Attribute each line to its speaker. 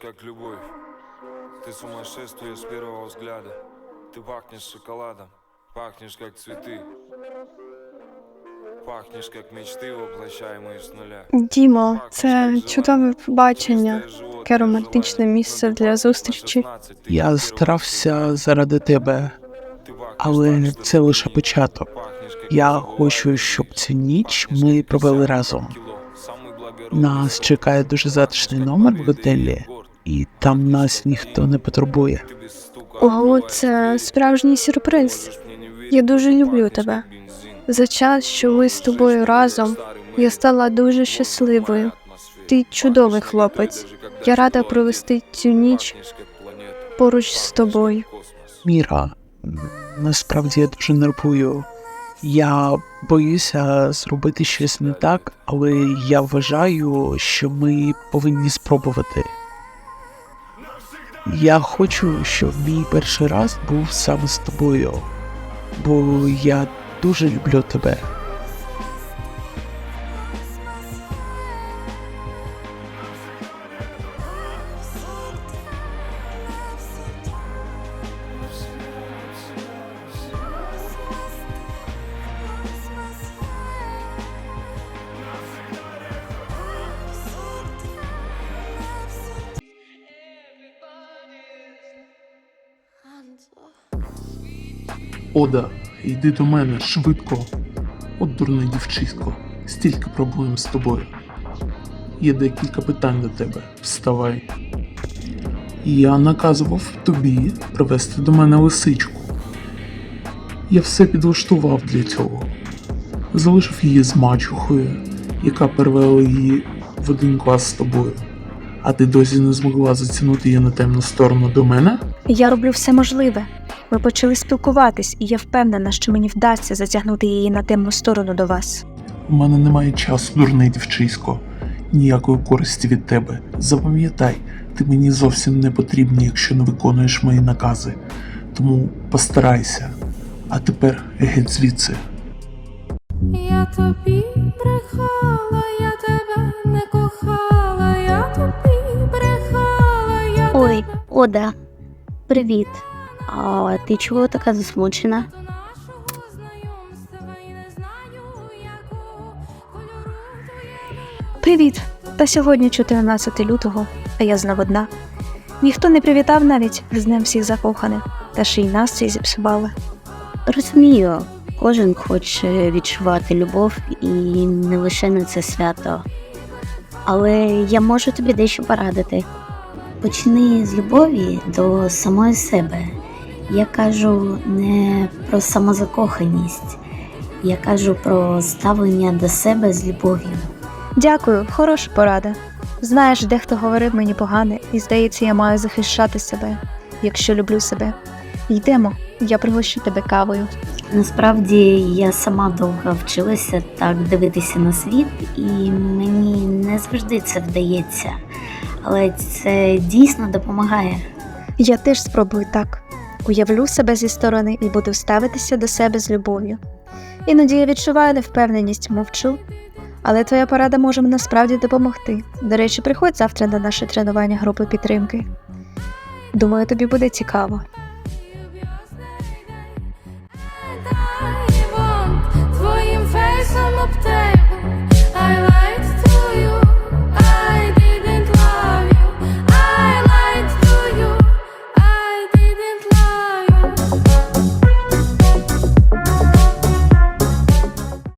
Speaker 1: как любовь. Ты сумасшествие с первого взгляда. Ты пахнешь шоколадом, пахнешь как цветы. Пахнешь как мечты, воплощаемые с нуля.
Speaker 2: Дімо, це чудове побачення, таке романтичне місце для зустрічі.
Speaker 3: Я старався заради тебе, але це лише початок. Я хочу, щоб цю ніч ми провели разом. Нас чекає дуже затишний номер в готелі, і там нас ніхто не потурбує.
Speaker 2: О, це справжній сюрприз. Я дуже люблю тебе. За час, що ми з тобою разом, я стала дуже щасливою. Ти чудовий хлопець. Я рада провести цю ніч поруч з тобою.
Speaker 3: Міра, насправді я дуже нервую. Я боюся зробити щось не так, але я вважаю, що ми повинні спробувати. Я хочу, щоб мій перший раз був саме з тобою, бо я дуже люблю тебе. Ода, йди до мене швидко. От дурне дівчисько, стільки проблем з тобою. Є декілька питань до тебе. Вставай. Я наказував тобі привезти до мене лисичку. Я все підлаштував для цього. Залишив її з мачухою, яка перевела її в один клас з тобою. А ти досі не змогла затягнути її на темну сторону до мене?
Speaker 4: Я роблю все можливе. Ми почали спілкуватись, і я впевнена, що мені вдасться затягнути її на темну сторону до вас.
Speaker 3: У мене немає часу, дурне дівчисько. Ніякої користі від тебе. Запам'ятай, ти мені зовсім не потрібні, якщо не виконуєш мої накази. Тому постарайся. А тепер геть звідси.
Speaker 5: Я тобі брехала, я тебе не кохала, я тобі брехала, я
Speaker 6: Ой,
Speaker 5: тебе
Speaker 6: Ода, привіт. А ти чого така засмучена?
Speaker 4: Привіт! Та сьогодні 14 лютого, а я знов одна. Ніхто не привітав навіть з Днем всіх закоханих, та ще й настрій зіпсували.
Speaker 6: Розумію, кожен хоче відчувати любов і не лише на це свято. Але я можу тобі дещо порадити. Почни з любові до самої себе. Я кажу не про самозакоханість, я кажу про ставлення до себе з любов'ю.
Speaker 4: Дякую, хороша порада. Знаєш, дехто говорив мені погане, і здається, я маю захищати себе, якщо люблю себе. Йдемо, я пригощу тебе кавою.
Speaker 6: Насправді я сама довго вчилася так дивитися на світ, і мені не завжди це вдається. Але це дійсно допомагає.
Speaker 4: Я теж спробую так. Уявлю себе зі сторони і буду ставитися до себе з любов'ю. Іноді я відчуваю невпевненість, мовчу, але твоя порада може мені насправді допомогти. До речі, приходь завтра на наше тренування групи підтримки. Думаю, тобі буде цікаво. Твоїм фейсом обтей